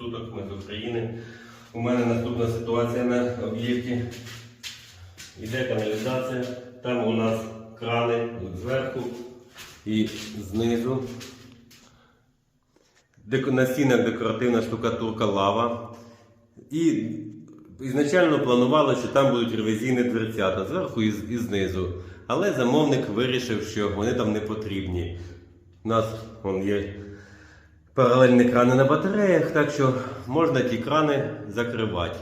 суток, ми з України. У мене наступна ситуація на об'єкті. Іде каналізація, там у нас крани зверху і знизу. На стінах декоративна штукатурка лава. І ізначально планували, що там будуть ревізійні дверцята зверху і знизу. Але замовник вирішив, що вони там не потрібні. У нас вон, є паралельні крани на батареях, так що можна ті крани закривати.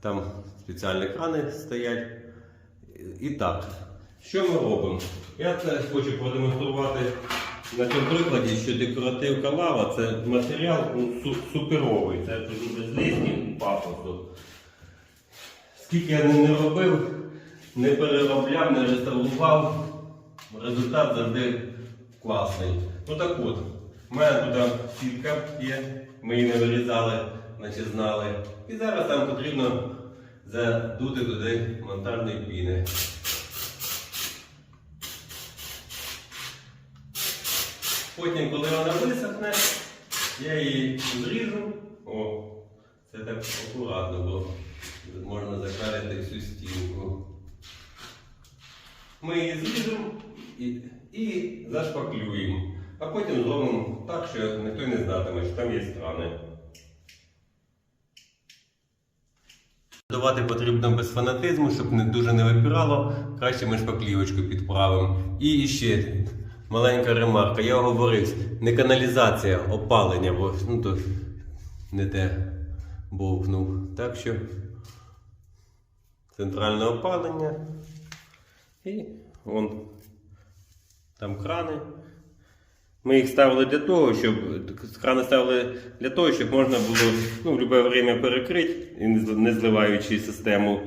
Там спеціальні крани стоять. І так, що ми робимо? Я це хочу продемонструвати на цьому прикладі, що декоративка лава це матеріал ну, суперовий, це дуже лісні пафосу. Скільки я не, не робив, не переробляв, не реставрував, результат завжди класний. Ну так от, у мене туди сітка є, ми її не вирізали, наче знали. І зараз там потрібно задути туди монтажної піни. Потім, коли вона висохне, я її зріжу. О, це так акуратно, бо можна закарити всю стінку. Ми її зріжемо і, і зашпаклюємо. А потім зробимо так, що ніхто не знатиме, що там є страни. Давати потрібно без фанатизму, щоб не дуже не випирало. Краще ми шпаклівочку підправимо. І ще маленька ремарка. Я говорив, не каналізація, опалення, бо ну, то не те бовкнув. Так що центральне опалення. І вон там крани. Ми їх ставили для того, щоб крани ставили для того, щоб можна було ну, в будь-яке перекрити, не зливаючи систему,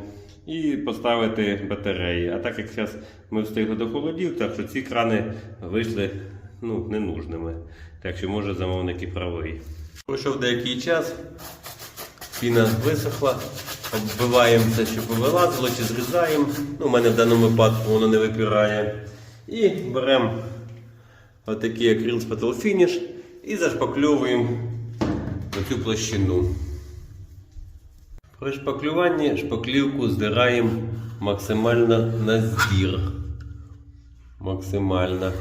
і поставити батареї. А так як зараз ми встигли до холодів, так що ці крани вийшли ну, ненужними. Так що може замовник і правий. Пройшов деякий час, піна висохла, оббиваємо все, щоб вилазило, чи зрізаємо. Ну, у мене в даному випадку воно не випирає. І беремо отакий акрил з Finish і зашпакльовуємо цю площину. При шпаклюванні шпаклівку здираємо максимально на здір. Максимально.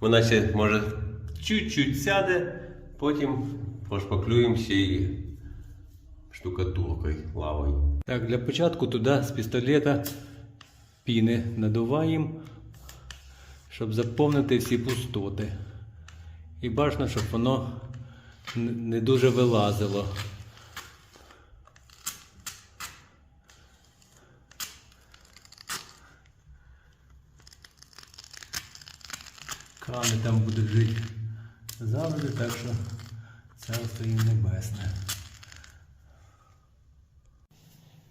Вона ще може чуть-чуть сяде, потім прошпаклюємо ще і штукатуркою лавою. Так, для початку туди з пістолета піни надуваємо, щоб заповнити всі пустоти. І бажано, щоб воно не дуже вилазило. Крани там будуть жити завжди, так що царство їм небесне.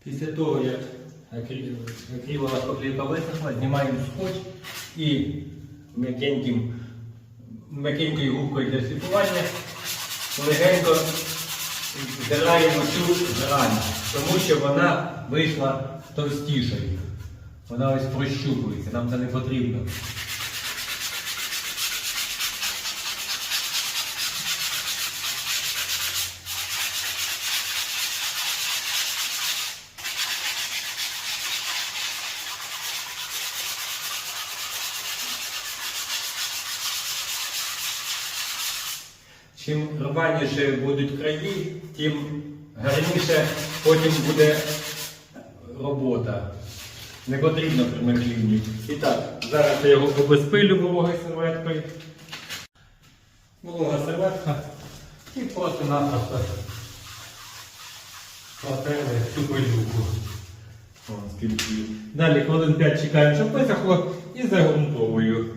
Після того, як шпаклівка висохла, знімаємо скотч і м'якенькою губкою для сліпування легенько здираємо цю грань, тому що вона вийшла товстішою. Вона ось прощупується, нам це не потрібно. Чим рваніше будуть краї, тим гарніше потім буде робота. Не потрібно примерклінні. І так, зараз я його обезпилю вологою серветкою. Волога серветка. І просто-напросто протерли цю пилюку. Далі хвилин 5 чекаємо, щоб висохло і загрунтовую.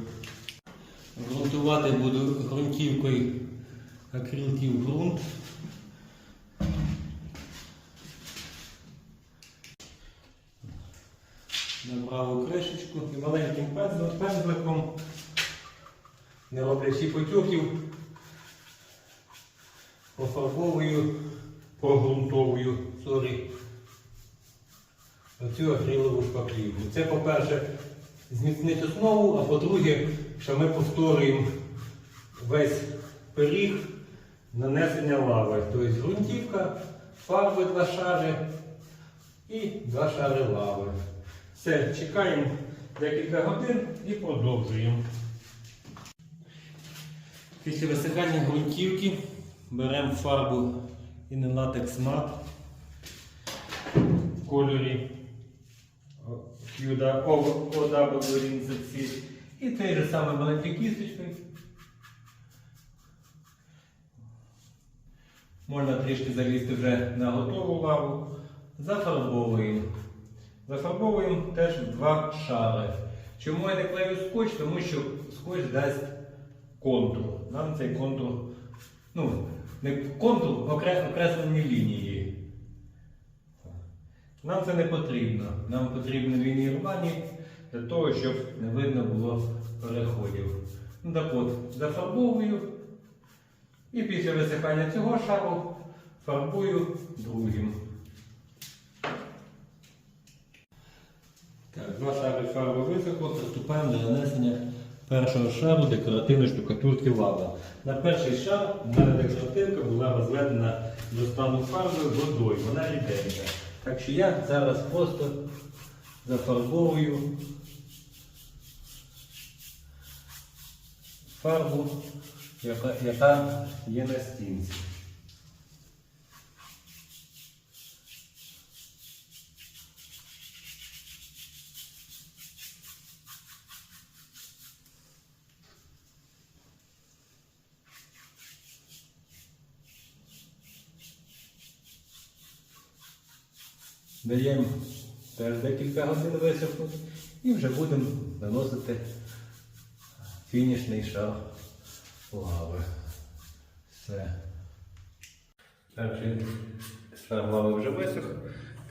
Грунтувати буду ґрунтівкою акрилків ґрунт. Набрав кришечку. І маленьким пензликом, не роблячи потьоків, пофарбовую, прогрунтовую, сорі, оцю акрилову шпаклівку. Це, по-перше, зміцнить основу, а по-друге, що ми повторюємо весь пиріг нанесення лави. Тобто ґрунтівка, фарби два шари і два шари лави. Все, чекаємо декілька годин і продовжуємо. Після висихання ґрунтівки беремо фарбу інелатекс мат в кольорі OW і той же самий маленькою кісточкою. Можна трішки залізти вже на готову лаву. Зафарбовуємо. Зафарбовуємо теж два шари. Чому я не клею скотч? Тому що скотч дасть контур. Нам цей контур, ну, не контур, окре- окреслені лінії. Нам це не потрібно. Нам потрібні лінії рвані для того, щоб не видно було переходів. Ну так от, зафарбовую. І після висихання цього шару фарбую другим. Так, два шари фарби висохло, приступаємо до нанесення першого шару декоративної штукатурки лава. На перший шар мене декоративка була розведена до стану фарби водою, вона ріденька. Так що я зараз просто зафарбовую фарбу, яка, яка є на стінці. Даємо теж декілька годин висохнути і вже будемо наносити фінішний шар лави. Все. Перший шар лави вже висох.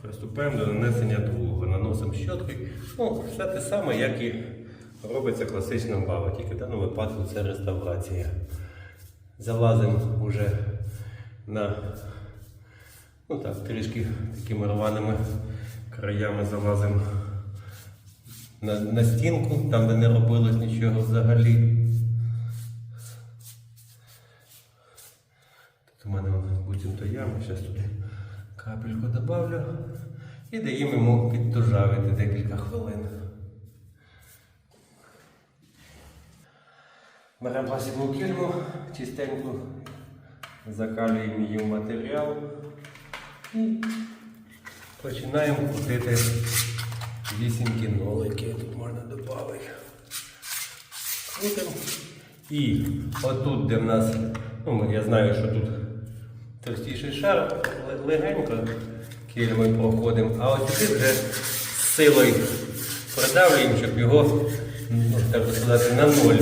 Приступаємо до нанесення другого. Наносимо щоткою. Ну, все те саме, як і робиться класична лава, тільки в даному випадку це реставрація. Залазимо вже на ну так, трішки такими рваними краями залазимо на, на стінку, там, де не робилось нічого взагалі. У мене буцімто яма, зараз туди капельку добавлю і даємо йому підтужавити декілька хвилин. Беремо пасівну кільму, чистеньку, закалюємо її в матеріал і починаємо крутити вісімки нолики. Тут можна додати. Крутимо. І отут, де в нас, ну я знаю, що тут товстіший шар, легенько кільмою проходимо, а ось сюди вже силою придавлюємо, щоб його, ну, так би сказати, на ноль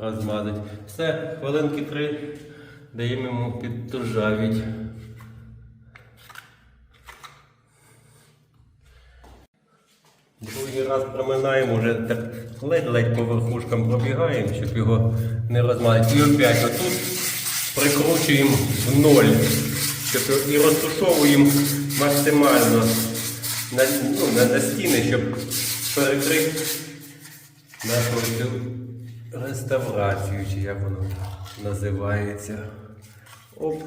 розмазати. Все, хвилинки три даємо йому підтужавіть. Другий раз проминаємо, вже так ледь-ледь по верхушкам пробігаємо, щоб його не розмазати. І опять отут прикручуємо в ноль, і розтушовуємо максимально на, ну, на, на стіни, щоб перекрити нашу реставрацію, чи як воно називається. Оп.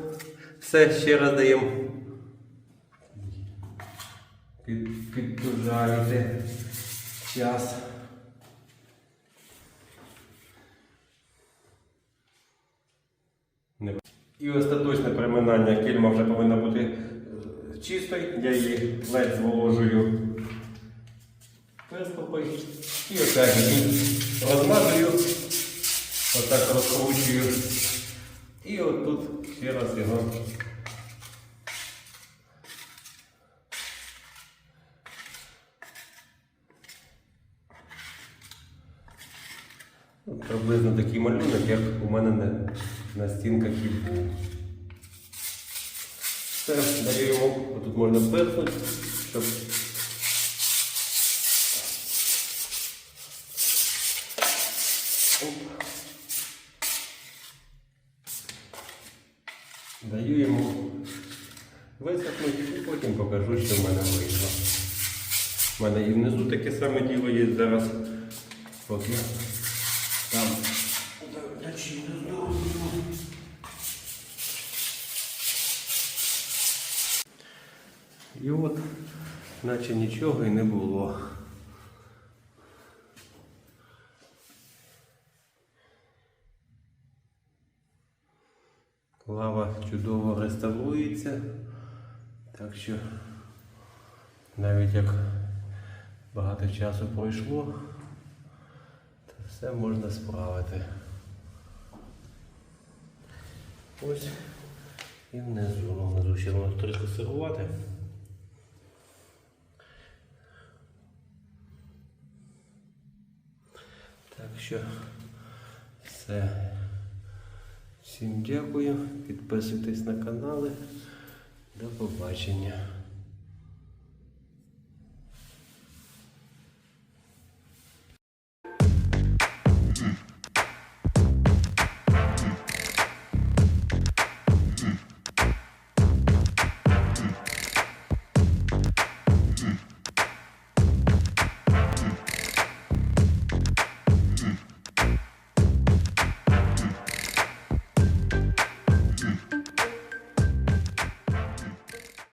Все, ще раз даємо під, підтужавити час. Не- І приминання кільма вже повинна бути е, чистою. Я її ледь зволожую приступи. І її розмазую, отак розкручую. І отут ще раз його Ну, Приблизно такий малюнок, як у мене на, стінках і. Все, йому, тут можна пирснути, щоб. Даю йому висохнути і потім покажу, що в мене вийшло. У мене і внизу таке саме діло є зараз. Поки І от, наче нічого і не було. Лава чудово реставрується, так що навіть як багато часу пройшло, то все можна справити. Ось і внизу. Ну, внизу ще воно трохи сирувати. Так що все. Всім дякую. Підписуйтесь на канали. До побачення.